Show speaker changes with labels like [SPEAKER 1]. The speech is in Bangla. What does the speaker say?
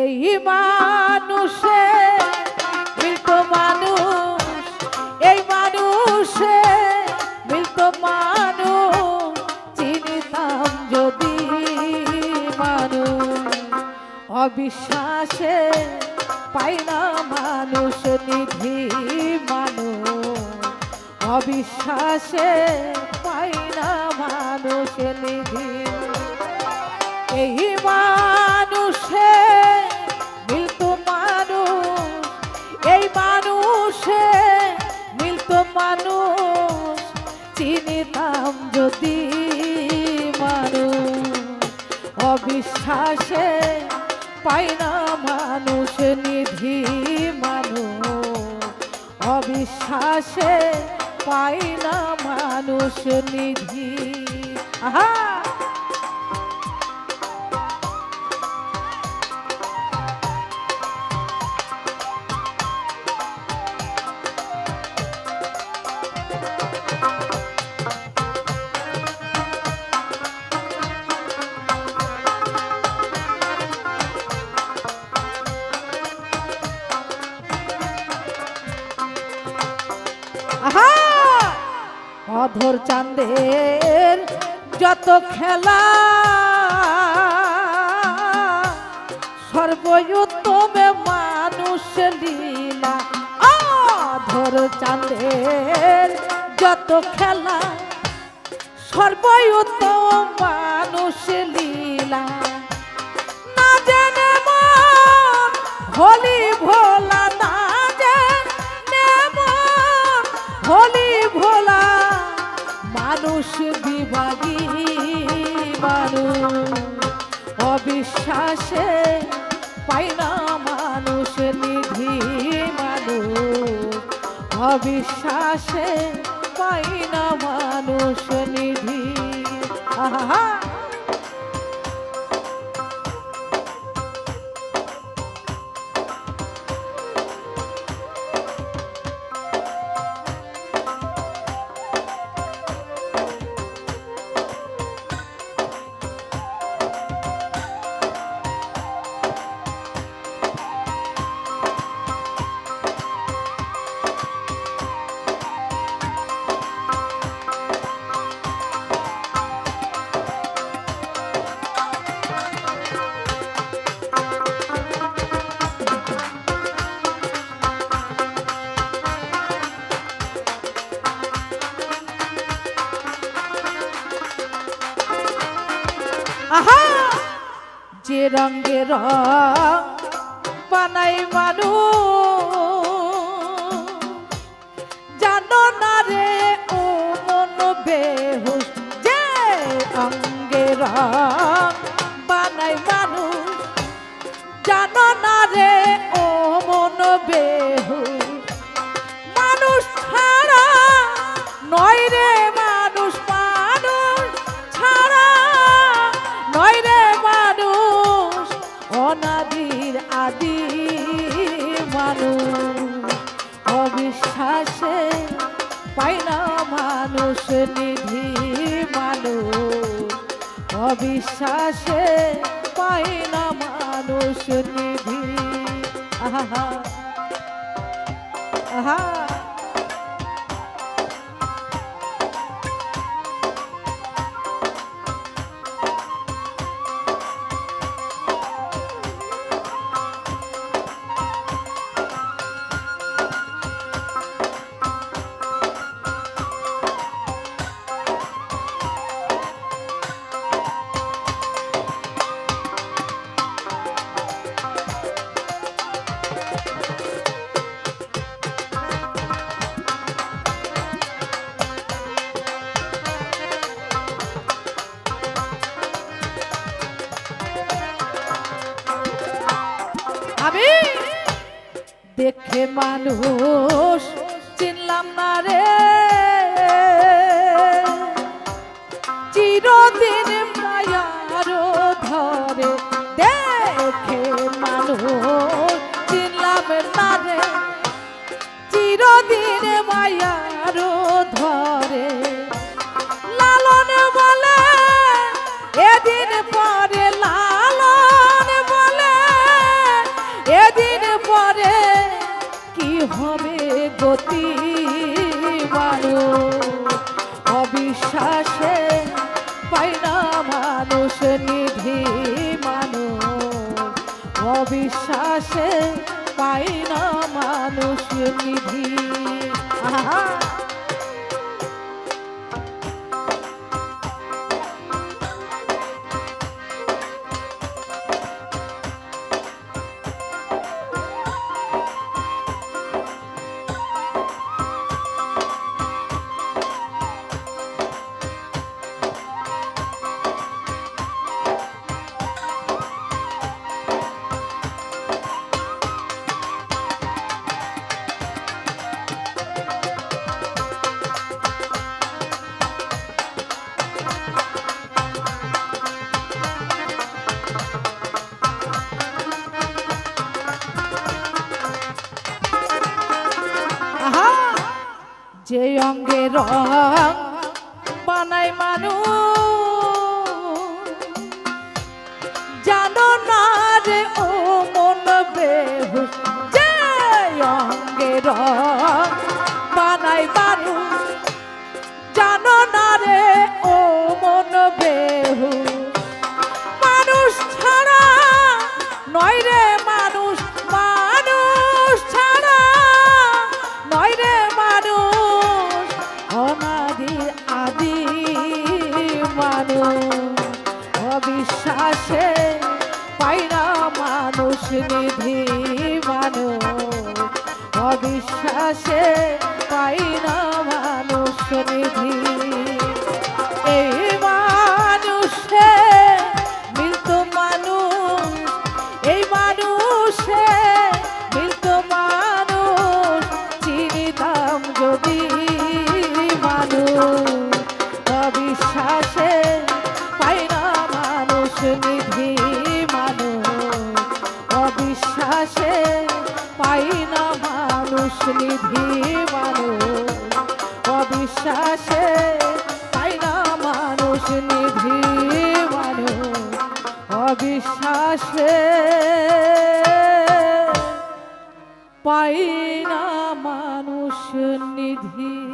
[SPEAKER 1] এই মানুষে মিলত মানুষ, এই মানুষে মিলত মানুষ চিনিতাম যদি মানুষ। অবিশ্বাসে পাই না মানুষ, নিধি মানুষ। অবিশ্বাসে পাই না মানুষ, নিধি এই মানুষে অবিশ্বাসে পাই না মানুষ নিধি মানুষ। অবিশ্বাসে পাই না মানুষ নিধি। আহা! অধর চাঁদের যত খেলা সর্বউত্তমে মানুষ লীলা। অধর চাঁদের যত খেলা সর্বউত্তম মানুষ লীলা। না জেনে হলি ভোলা, না জেনে হলি মানুষ বিভাগী মানুষ। অবিশ্বাসে পাই না মানুষ নিধি মানুষ। অবিশ্বাসে পাই না মানুষ নিধি। আহা। আহা! যে রঙে রং বানাই মানুষ পাই না মানুষ নিধি মানুষ। অবিশ্বাসে পাই না মানুষ নিধি। আহা। আহা। মানুষ, চিনলাম না রে। চিরদিন মায়ার ধরে দেখে মানুষ, চিনলাম না রে। চিরদিন মায়ার ধরে, লালন বলে, এদিন পরে লালন বলে পরে হবে গতি মানুষ। অবিশ্বাসে পাই না মানুষ, নিধি মানো অবিশ্বাসে পাই না মানুষ, নিধি। আহা। যে অঙ্গে রং বানাই মানুষ। জানো না রে ও মন বেহুশ যে অঙ্গে রং না মানুষ নিধি মানুষ অবিশ্বাসে পাইনা মানুষ নিধি। এই মানুষে মিলতো মানুষ, এই মানুষে মিলতো মানুষ, চিনিতাম যদি মানুষ, অবিশ্বাসে পাইনা মানুষ নিধি। নিধি মানুষ অবিশ্বাসে তাই না মানুষ নিধি মানুষ অবিশ্বাসে পাই না মানুষ নিধি